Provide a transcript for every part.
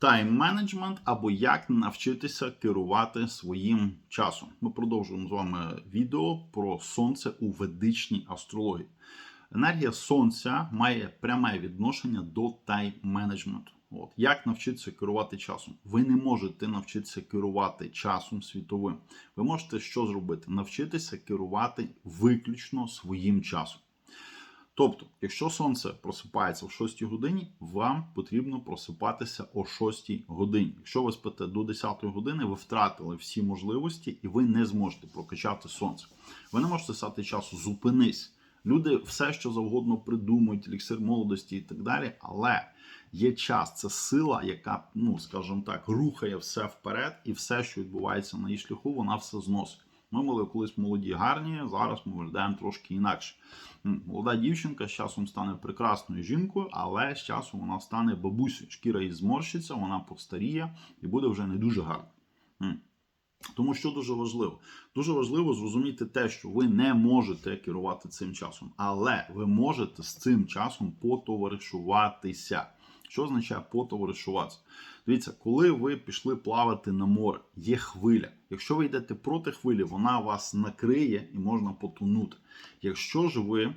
Тайм-менеджмент або як навчитися керувати своїм часом. Ми продовжуємо з вами відео про сонце у ведичній астрології. Енергія сонця має пряме відношення до тайм-менеджменту. От як навчитися керувати часом? Ви не можете навчитися керувати часом світовим. Ви можете що зробити? Навчитися керувати виключно своїм часом. Тобто, якщо сонце просипається в 6 годині, вам потрібно просипатися о 6 годині. Якщо ви спите до 10 години, ви втратили всі можливості і ви не зможете прокачати сонце. Ви не можете стати часу зупинись. Люди все, що завгодно придумують, еліксир молодості і так далі, але є час, це сила, яка, ну скажімо так, рухає все вперед, і все, що відбувається на її шляху, вона все зносить. Ми були колись молоді, гарні, зараз ми виглядаємо трошки інакше. Молода дівчинка з часом стане прекрасною жінкою, але з часом вона стане бабусею. Шкіра її зморщиться, вона постаріє і буде вже не дуже гарна. Тому що дуже важливо? Дуже важливо зрозуміти те, що ви не можете керувати цим часом, але ви можете з цим часом потоваришуватися. Що означає потоваришуватися? Дивіться, коли ви пішли плавати на море, є хвиля. Якщо ви йдете проти хвилі, вона вас накриє і можна потонути. Якщо ж ви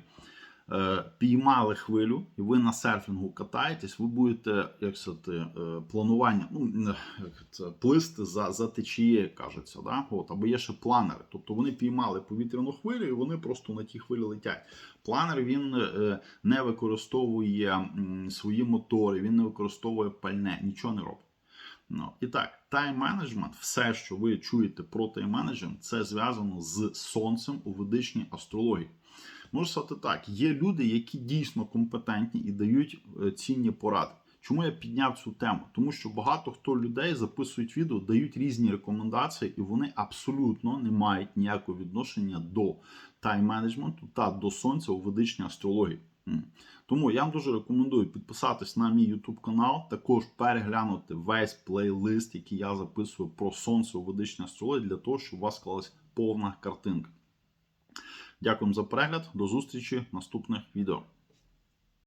піймали хвилю і ви на серфінгу катаєтесь, ви будете як сказати, е, планування, ну як це, плисти за, за течією, кажеться. Да? От, або є ще планери. Тобто вони піймали повітряну хвилю і вони просто на тій хвилі летять. Планер він е, не використовує свої мотори, він не використовує пальне, нічого не робить. Ну, і так, тайм-менеджмент, все, що ви чуєте про тайм-менеджмент, це зв'язано з сонцем у ведичній астрології. Можу сказати так, є люди, які дійсно компетентні і дають е, цінні поради. Чому я підняв цю тему? Тому що багато хто людей записують відео, дають різні рекомендації, і вони абсолютно не мають ніякого відношення до тайм-менеджменту та до сонця у ведичній астрології. Тому я вам дуже рекомендую підписатись на мій YouTube канал, також переглянути весь плейлист, який я записую про сонце у ведичній астрології, для того, щоб у вас склалась повна картинка. Дякую за перегляд. До зустрічі в наступних відео.